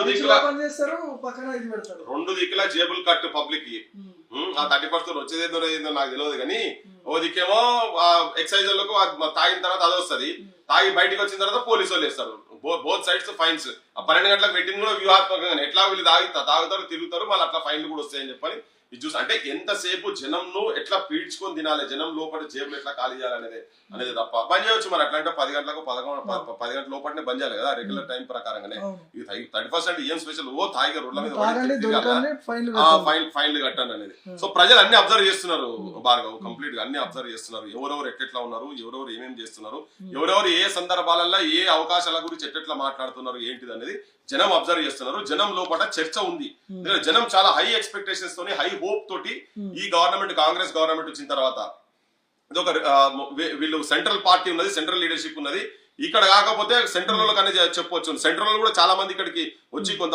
రెండు దిక్కుల ఓపెన్ చేస్తారు పక్కన ఇది పెడతారు. రెండు దిక్కుల జేబుల్ కట్ పబ్లిక్కి ఉమ్, ఆ థర్టీ పర్సెంట్ వచ్చేదేదో ఏదో నాకు తెలియదు కానీ ఓ దిక్కేమో ఎక్సైజ్ వాళ్ళకు తాగిన తర్వాత అది వస్తుంది. తాగి బయటికి వచ్చిన తర్వాత పోలీసు వాళ్ళు వేస్తారు. Both sides fines. ఆ పన్నెండు గంటలకు పెట్టింది కూడా వ్యూహాత్మకంగా ఎట్లా వీళ్ళు తాగి తాగుతారు తిరుగుతారు మళ్ళీ అట్లా ఫైన్లు కూడా వస్తాయని చెప్పని ఇది చూసి అంటే ఎంతసేపు జనంను ఎట్లా పీడ్చుకొని తినాలి జనం లోపల జేబులు ఎట్లా ఖాళీ చేయాలనేది అనేది తప్ప బంద్ చేయవచ్చు మరి అట్లా అంటే పది గంటలకు పదకొండు పది గంటల లోపలనే బంద్ చేయాలి కదా రెగ్యులర్ టైం ప్రకారంగానే. ఇది థర్టీ పర్సెంట్ ఏం స్పెషల్ ఓ తాగి రోడ్ల మీద. ఫైన్ ఫైన్లు కట్టండి అనేది సో ప్రజలు అన్ని అబ్జర్వ్ చేస్తున్నారు భార్గవ్ కంప్లీట్గా అన్ని అబ్జర్వ్ చేస్తున్నారు ఎవరెవరు ఎట్లెట్లా ఉన్నారు ఎవరెవరు ఏమేమి చేస్తున్నారు ఎవరెవరు ఏ సందర్భాలలో ఏ అవకాశాల గురించి ఎట్లెట్లా మాట్లాడుతున్నారు ఏంటిది అనేది జనం అబ్జర్వ్ చేస్తున్నారు జనం లోపల చర్చ ఉంది జనం చాలా హై ఎక్స్పెక్టేషన్స్ తోని హై హోప్ తోటి ఈ గవర్నమెంట్ కాంగ్రెస్ గవర్నమెంట్ వచ్చిన తర్వాత ఇదొక వీళ్ళు సెంట్రల్ పార్టీ ఉన్నది సెంట్రల్ లీడర్షిప్ ఉన్నది. ఇక్కడ కాకపోతే సెంట్రల్లో కానీ చెప్పొచ్చు. సెంట్రల్ కూడా చాలా మంది ఇక్కడికి వచ్చి కొంత